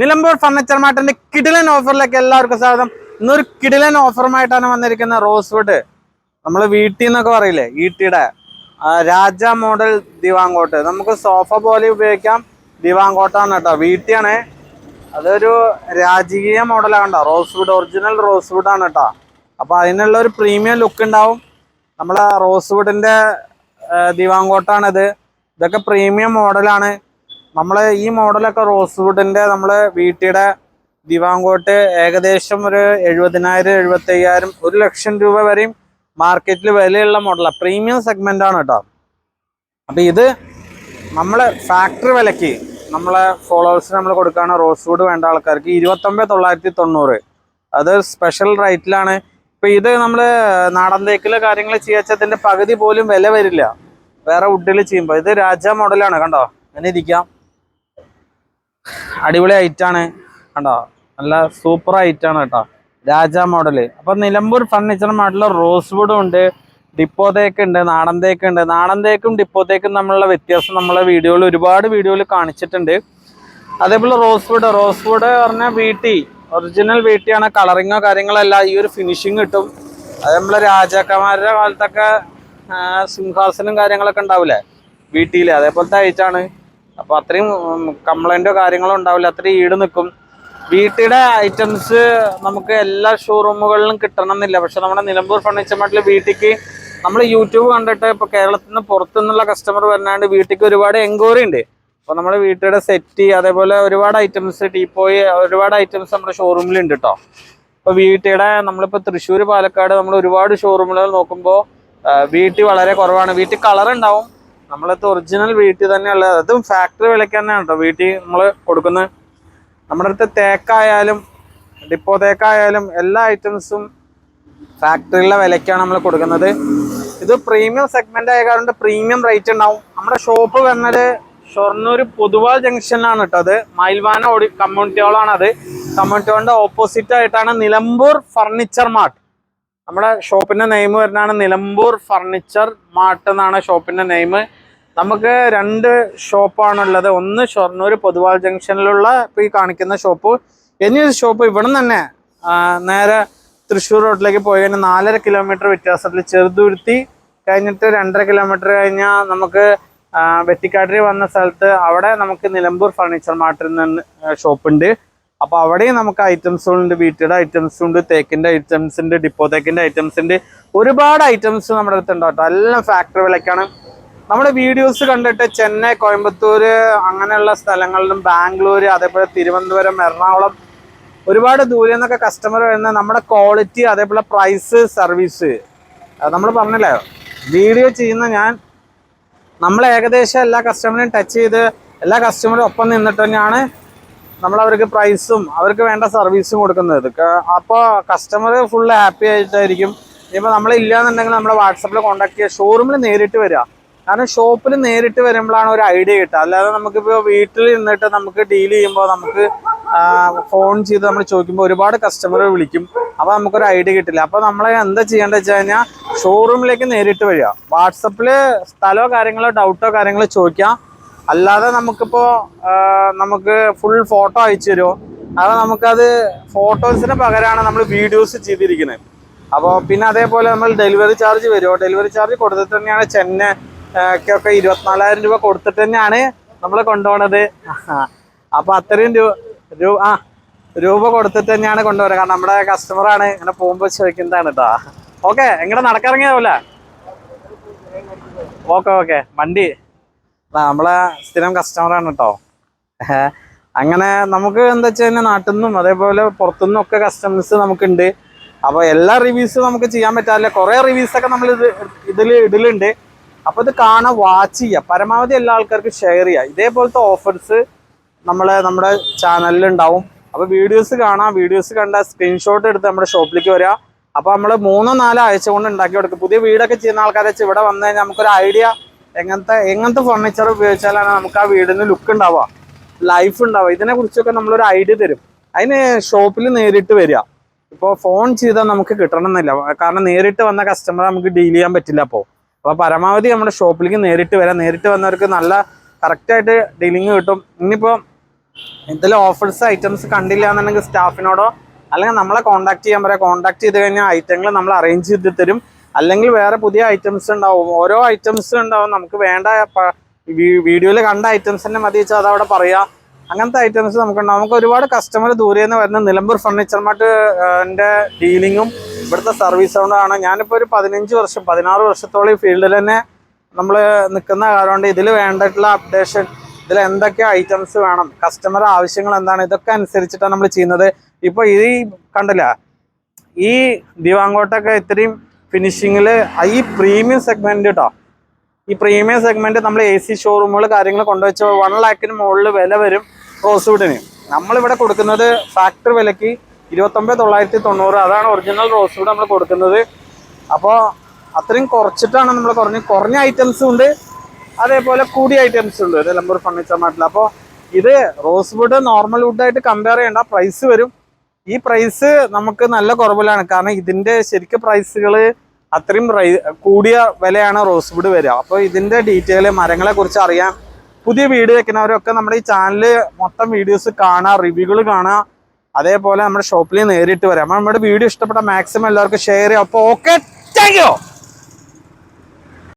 Nilambur furniture മാർട്ടിന്റെ കിടിലൻ ഓഫറിലേക്ക് എല്ലാവർക്കും സ്വാഗതം. ഇന്നൊരു കിടിലൻ ഓഫറുമായിട്ടാണ് വന്നിരിക്കുന്ന റോസ്വുഡ്. നമ്മൾ വീട്ടിൽ നിന്നൊക്കെ പറയില്ലേ ഈട്ടിയുടെ രാജ മോഡൽ ദിവാങ്കോട്ട്. നമുക്ക് സോഫ പോലെ ഉപയോഗിക്കാം. ദിവാങ്കോട്ടാണ് കേട്ടോ വീട്ടിയാണ്. അതൊരു രാജകീയ മോഡലാണ് കേട്ടോ. റോസ്വുഡ് ഒറിജിനൽ റോസ്വുഡ് ആണ് കേട്ടോ. അപ്പോൾ അതിനുള്ള ഒരു പ്രീമിയം ലുക്ക് ഉണ്ടാവും. നമ്മളെ റോസ്വുഡിന്റെ ദിവാങ്കോട്ടാണിത്. ഇതൊക്കെ പ്രീമിയം മോഡലാണ് നമ്മൾ ഈ മോഡലൊക്കെ റോസ്വുഡിന്റെ നമ്മളെ വീട്ടിയുടെ ദിവാങ്കോട്ട് ഏകദേശം ഒരു എഴുപതിനായിരം എഴുപത്തി അയ്യായിരം ഒരു ലക്ഷം രൂപ വരെയും മാർക്കറ്റിൽ വിലയുള്ള മോഡലാണ് പ്രീമിയം സെഗ്മെന്റ് ആണ് കേട്ടോ അപ്പം ഇത് നമ്മളെ ഫാക്ടറി വിലയ്ക്ക് നമ്മളെ ഫോളോവേഴ്സിന് നമ്മൾ കൊടുക്കുകയാണ് റോസ്വുഡ് വേണ്ട ആൾക്കാർക്ക് ഇരുപത്തൊമ്പത് തൊള്ളായിരത്തി തൊണ്ണൂറ്. അത് സ്പെഷ്യൽ റേറ്റിലാണ് ഇപ്പം ഇത് നമ്മൾ നാടൻ തേക്കിലെ കാര്യങ്ങൾ ചെയ്യാച്ചതിന്റെ പകുതി പോലും വില വരില്ല. വേറെ വുഡിൽ ചെയ്യുമ്പോൾ ഇത് രാജ മോഡലാണ് കണ്ടോ? അങ്ങനെ ഇരിക്കാം. അടിപൊളി ഐറ്റാണ് കണ്ടോ? നല്ല സൂപ്പർ ഐറ്റാണ് കേട്ടോ. രാജ മോഡൽ അപ്പൊ നിലമ്പൂർ ഫർണിച്ചർ മോഡലിൽ റോസ് വുഡും ഉണ്ട് ഡിപ്പോ തേക്ക് ഉണ്ട് നാടൻ തേക്ക് ഉണ്ട്. നാടൻ തേക്കും ഡിപ്പോ തേക്കും തമ്മിലുള്ള വ്യത്യാസം നമ്മളെ വീഡിയോയിൽ ഒരുപാട് വീഡിയോയിൽ കാണിച്ചിട്ടുണ്ട്. അതേപോലെ റോസ് വുഡ് റോസ് വുഡ് പറഞ്ഞാൽ വീട്ടി ഒറിജിനൽ വീട്ടിയാണ് കളറിങ്ങോ കാര്യങ്ങളല്ല ഈ ഒരു ഫിനിഷിങ് കിട്ടും. അത് നമ്മളെ രാജാക്കന്മാരുടെ കാലത്തൊക്കെ സിംഹാസനും കാര്യങ്ങളൊക്കെ ഉണ്ടാവില്ലേ വീട്ടിയിൽ അതേപോലത്തെ ഐറ്റാണ് അപ്പൊ അത്രയും കംപ്ലൈന്റോ കാര്യങ്ങളോ ഉണ്ടാവില്ല. അത്രയും ഈട് നിൽക്കും വീട്ടിലെ ഐറ്റംസ് നമുക്ക് എല്ലാ ഷോറൂമുകളിലും കിട്ടണം എന്നില്ല പക്ഷെ നമ്മുടെ നിലമ്പൂർ ഫർണിച്ചർ മാർട്ടിൽ വീട്ടിക്ക് നമ്മൾ യൂട്യൂബ് കണ്ടിട്ട് ഇപ്പൊ കേരളത്തിൽ നിന്ന് പുറത്തുനിന്നുള്ള കസ്റ്റമർ വരാണ്ട് വീട്ടിക്ക് ഒരുപാട് എൻക്വയറി ഉണ്ട്. അപ്പോൾ നമ്മുടെ വീട്ടിലെ സെറ്റ് അതേപോലെ ഒരുപാട് ഐറ്റംസ് ടീപ്പോയി ഒരുപാട് ഐറ്റംസ് നമ്മുടെ ഷോറൂമിലുണ്ട് കേട്ടോ ഇപ്പൊ വീട്ടിയുടെ നമ്മളിപ്പോ തൃശ്ശൂർ പാലക്കാട് നമ്മൾ ഒരുപാട് ഷോറൂമുകൾ നോക്കുമ്പോൾ വീട്ടിൽ വളരെ കുറവാണ്. വീട്ടിൽ കളർ ഉണ്ടാവും. നമ്മളത് ഒറിജിനൽ വീട്ടിൽ തന്നെയുള്ള അതും ഫാക്ടറി വിലയ്ക്ക് തന്നെയാണ് കേട്ടോ വീട്ടിൽ നമ്മൾ കൊടുക്കുന്നത് നമ്മുടെ അടുത്ത് തേക്കായാലും ഡിപ്പോ തേക്കായാലും എല്ലാ ഐറ്റംസും ഫാക്ടറിയിലെ വിലയ്ക്കാണ് നമ്മൾ കൊടുക്കുന്നത്. ഇത് പ്രീമിയം സെഗ്മെന്റ് ആയ കാരണം പ്രീമിയം റേറ്റ് ഉണ്ടാവും. നമ്മുടെ ഷോപ്പ് വന്നത് ഷൊർണൂർ പൊതുവാൾ ജംഗ്ഷനിലാണ് കേട്ടോ അത്. മൈൽവാന ഓടി കമ്മ്യൂണിറ്റി ഹോളാണ് അത്. കമ്മ്യൂണിറ്റി ഹാളിന്റെ ഓപ്പോസിറ്റ് ആയിട്ടാണ് നിലമ്പൂർ ഫർണിച്ചർ മാർട്ട് നമ്മുടെ ഷോപ്പിന്റെ നെയിം വരുന്നതാണ് നിലമ്പൂർ ഫർണിച്ചർ മാർട്ട് എന്നാണ് ഷോപ്പിന്റെ നെയിം നമുക്ക് രണ്ട് ഷോപ്പാണുള്ളത്. ഒന്ന് ഷൊർണൂർ പൊതുവാൾ ജംഗ്ഷനിലുള്ള ഇപ്പോൾ ഈ കാണിക്കുന്ന ഷോപ്പ്. ഇനി ഒരു ഷോപ്പ് ഇവിടെ തന്നെ നേരെ തൃശ്ശൂർ റോഡിലേക്ക് പോയി കഴിഞ്ഞാൽ നാലര കിലോമീറ്റർ വ്യത്യാസത്തിൽ ചെറുതുരുത്തി കഴിഞ്ഞിട്ട് രണ്ടര കിലോമീറ്റർ കഴിഞ്ഞാൽ നമുക്ക് വെട്ടിക്കാട്ടിരി വന്ന സ്ഥലത്ത് അവിടെ നമുക്ക് നിലമ്പൂർ ഫർണിച്ചർ മാർട്ടിൽ നിന്ന് ഷോപ്പുണ്ട്. അപ്പോൾ അവിടെയും നമുക്ക് ഐറ്റംസുകളുണ്ട് ഉണ്ട്. വീട്ടിയുടെ ഐറ്റംസ് ഉണ്ട്. തേക്കിന്റെ ഐറ്റംസ് ഉണ്ട്. ഡിപ്പോ തേക്കിന്റെ ഐറ്റംസ് ഉണ്ട്. ഒരുപാട് ഐറ്റംസ് നമ്മുടെ അടുത്തുണ്ട് കേട്ടോ. എല്ലാം ഫാക്ടറി വിലക്കാണ്. നമ്മുടെ വീഡിയോസ് കണ്ടിട്ട് ചെന്നൈ കോയമ്പത്തൂർ അങ്ങനെയുള്ള സ്ഥലങ്ങളിലും ബാംഗ്ലൂർ അതേപോലെ തിരുവനന്തപുരം എറണാകുളം ഒരുപാട് ദൂരെ നിന്നൊക്കെ കസ്റ്റമർ വരുന്ന നമ്മുടെ ക്വാളിറ്റി അതേപോലെ പ്രൈസ് സർവീസ് നമ്മൾ പറഞ്ഞില്ലേ? വീഡിയോ ചെയ്യുന്ന ഞാൻ നമ്മൾ ഏകദേശം എല്ലാ കസ്റ്റമറിനെയും ടച്ച് ചെയ്ത് എല്ലാ കസ്റ്റമറും ഒപ്പം നിന്നിട്ട് തന്നെയാണ് നമ്മൾ അവർക്ക് പ്രൈസും അവർക്ക് വേണ്ട സർവീസും കൊടുക്കുന്നത്. അപ്പോൾ കസ്റ്റമർ ഫുൾ ഹാപ്പി ആയിട്ടായിരിക്കും. ഇനിയിപ്പോൾ നമ്മളില്ല എന്നുണ്ടെങ്കിൽ നമ്മളെ വാട്സപ്പിൽ കോൺടാക്ട് ചെയ്യുക ഷോറൂമിൽ നേരിട്ട് വരിക കാരണം ഷോപ്പിൽ നേരിട്ട് വരുമ്പോഴാണ് ഒരു ഐഡിയ കിട്ടുക. അല്ലാതെ നമുക്കിപ്പോൾ വീട്ടിൽ നിന്നിട്ട് നമുക്ക് ഡീൽ ചെയ്യുമ്പോൾ നമുക്ക് ഫോൺ ചെയ്ത് നമ്മൾ ചോദിക്കുമ്പോൾ ഒരുപാട് കസ്റ്റമർ വിളിക്കും. അപ്പോൾ നമുക്കൊരു ഐഡിയ കിട്ടില്ല. അപ്പോൾ നമ്മൾ എന്താ ചെയ്യേണ്ടത് വെച്ച് കഴിഞ്ഞാൽ ഷോറൂമിലേക്ക് നേരിട്ട് വരിക. വാട്സപ്പിൽ സ്ഥലമോ കാര്യങ്ങളോ ഡൗട്ടോ കാര്യങ്ങളോ ചോദിക്കാം. അല്ലാതെ നമുക്കിപ്പോൾ നമുക്ക് ഫുൾ ഫോട്ടോ അയച്ചു തരുമോ അപ്പോൾ നമുക്കത് ഫോട്ടോസിന് പകരമാണ് നമ്മൾ വീഡിയോസ് ചെയ്തിരിക്കുന്നത്. അപ്പോൾ പിന്നെ അതേപോലെ നമ്മൾ ഡെലിവറി ചാർജ് വരുമോ ഡെലിവറി ചാർജ് കൊടുത്തിട്ട് തന്നെയാണ് ചെന്നൈക്കൊക്കെ ഇരുപത്തിനാലായിരം രൂപ കൊടുത്തിട്ട് തന്നെയാണ് നമ്മൾ കൊണ്ടുപോണത്. അപ്പൊ അത്രയും രൂപ ആ രൂപ കൊടുത്തിട്ട് തന്നെയാണ് കൊണ്ടുപോകുന്നത് കാരണം നമ്മുടെ കസ്റ്റമറാണ് ഇങ്ങനെ പോകുമ്പോൾ ചോദിക്കുന്നതാണ് കേട്ടോ ഓക്കെ എങ്ങനെ നടക്കിറങ്ങിയാവൂല? Okay okay. വണ്ടി. നമ്മളെ സ്ഥിരം കസ്റ്റമറാണ് കേട്ടോ. അങ്ങനെ നമുക്ക് എന്താ വെച്ച് കഴിഞ്ഞാൽ നാട്ടിൽ നിന്നും അതേപോലെ പുറത്തുനിന്നും ഒക്കെ കസ്റ്റമേഴ്സ് നമുക്കുണ്ട്. അപ്പോൾ എല്ലാ റിവ്യൂസും നമുക്ക് ചെയ്യാൻ പറ്റാറില്ല. കുറേ റിവ്യൂസൊക്കെ നമ്മൾ ഇത് ഇതിൽ ഇടലുണ്ട്. അപ്പോൾ ഇത് കാണാൻ വാച്ച് ചെയ്യുക പരമാവധി എല്ലാ ആൾക്കാർക്കും ഷെയർ ചെയ്യുക ഇതേപോലത്തെ ഓഫേഴ്സ് നമ്മളെ നമ്മുടെ ചാനലിൽ ഉണ്ടാവും അപ്പോൾ വീഡിയോസ് കാണാം. വീഡിയോസ് കണ്ട സ്ക്രീൻഷോട്ട് എടുത്ത് നമ്മുടെ ഷോപ്പിലേക്ക് വരിക അപ്പോൾ നമ്മൾ മൂന്നോ നാലോ ആഴ്ച കൊണ്ട് ഉണ്ടാക്കി കൊടുക്കും. പുതിയ വീടൊക്കെ ചെയ്യുന്ന ആൾക്കാരെ വെച്ച് ഇവിടെ വന്നു കഴിഞ്ഞാൽ നമുക്കൊരു ഐഡിയ എങ്ങനത്തെ എങ്ങനത്തെ ഫർണിച്ചർ ഉപയോഗിച്ചാലാണ് നമുക്ക് ആ വീടിന് ലുക്ക് ഉണ്ടാവുക. ലൈഫ് ഉണ്ടാവുക. ഇതിനെക്കുറിച്ചൊക്കെ നമ്മളൊരു ഐഡിയ തരും. അതിന് ഷോപ്പിൽ നേരിട്ട് വരിക. ഇപ്പോൾ ഫോൺ ചെയ്താൽ നമുക്ക് കിട്ടണമെന്നില്ല. കാരണം നേരിട്ട് വന്ന കസ്റ്റമർ നമുക്ക് ഡീൽ ചെയ്യാൻ പറ്റില്ല അപ്പോൾ അപ്പോൾ പരമാവധി നമ്മുടെ ഷോപ്പിലേക്ക് നേരിട്ട് വരാം. നേരിട്ട് വന്നവർക്ക് നല്ല കറക്റ്റായിട്ട് ഡീലിങ് കിട്ടും. ഇനിയിപ്പോൾ എന്തെങ്കിലും ഓഫേഴ്സ് ഐറ്റംസ് കണ്ടില്ല എന്നുണ്ടെങ്കിൽ സ്റ്റാഫിനോടോ അല്ലെങ്കിൽ നമ്മളെ കോൺടാക്ട് ചെയ്യാൻ പറയാം. കോൺടാക്ട് ചെയ്ത് കഴിഞ്ഞാൽ ഐറ്റങ്ങൾ നമ്മൾ അറേഞ്ച് ചെയ്ത് തരും. അല്ലെങ്കിൽ വേറെ പുതിയ ഐറ്റംസ് ഉണ്ടാവും. ഓരോ ഐറ്റംസ് ഉണ്ടാവും. നമുക്ക് വേണ്ട വീഡിയോയിൽ കണ്ട ഐറ്റംസ് തന്നെ മതി വെച്ചാൽ അതവിടെ പറയാം. അങ്ങനത്തെ ഐറ്റംസ് നമുക്കുണ്ടാവും. നമുക്ക് ഒരുപാട് കസ്റ്റമർ ദൂരെ നിന്ന് വരുന്ന നിലമ്പൂർ ഫർണിച്ചർ മാർട്ടിന്റെ ഡീലിങ്ങും ഇവിടുത്തെ സർവീസ് കൊണ്ടാണ് ഞാനിപ്പോൾ ഒരു പതിനഞ്ച് വർഷം പതിനാറ് വർഷത്തോളം ഈ ഫീൽഡിൽ തന്നെ നമ്മൾ നിൽക്കുന്ന കാരണം ഇതിൽ വേണ്ടിയിട്ടുള്ള അപ്ഡേഷൻ ഇതിൽ എന്തൊക്കെ ഐറ്റംസ് വേണം കസ്റ്റമർ ആവശ്യങ്ങൾ എന്താണ് ഇതൊക്കെ അനുസരിച്ചിട്ടാണ് നമ്മൾ ചെയ്യുന്നത്. ഇപ്പോൾ ഈ കണ്ടില്ല ഈ ദിവാങ്കോട്ടൊക്കെ ഇത്രയും ഫിനിഷിങ്ങിൽ ഈ പ്രീമിയം സെഗ്മെന്റ് കേട്ടോ ഈ പ്രീമിയം സെഗ്മെന്റ് നമ്മൾ എ സി ഷോറൂമുകൾ കാര്യങ്ങൾ കൊണ്ടുവച്ച വൺ ലാക്കിന് മുകളിൽ വില വരും റോസ് വുഡിന് നമ്മളിവിടെ കൊടുക്കുന്നത് ഫാക്ടറി വിലക്ക് ഇരുപത്തൊമ്പത് തൊള്ളായിരത്തി തൊണ്ണൂറ്. അതാണ് ഒറിജിനൽ റോസ് റോസ്വുഡ് നമ്മൾ കൊടുക്കുന്നത്. അപ്പോൾ അത്രയും കുറച്ചിട്ടാണ് നമ്മൾ കുറഞ്ഞ കുറഞ്ഞ ഐറ്റംസും ഉണ്ട്. അതേപോലെ കൂടിയ ഐറ്റംസ് ഉണ്ട്. നിലമ്പൂർ ഫർണിച്ചർ മാർട്ടിൽ അപ്പോൾ ഇത് റോസ് വുഡ് നോർമൽ വുഡായിട്ട് കമ്പയർ ചെയ്യേണ്ട പ്രൈസ് വരും. ഈ പ്രൈസ് നമുക്ക് നല്ല കുറവിലാണ്. കാരണം ഇതിന്റെ ശരിക്കും പ്രൈസുകൾ അത്രയും കൂടിയ വിലയാണ് റോസ് വുഡ് വരിക. അപ്പോൾ ഇതിന്റെ ഡീറ്റെയിൽ മരങ്ങളെ കുറിച്ച് അറിയാൻ പുതിയ വീഡിയോ വെക്കുന്നവരൊക്കെ നമ്മുടെ ഈ ചാനൽ മൊത്തം വീഡിയോസ് കാണുക റിവ്യൂകൾ കാണുക അതേപോലെ നമ്മുടെ ഷോപ്പിൽ നേരിട്ട് വരാം. നമ്മുടെ വീഡിയോ ഇഷ്ടപ്പെട്ട മാക്സിമം എല്ലാവർക്കും ഷെയർ ചെയ്യാം. അപ്പോൾ ഓക്കെ താങ്ക് യു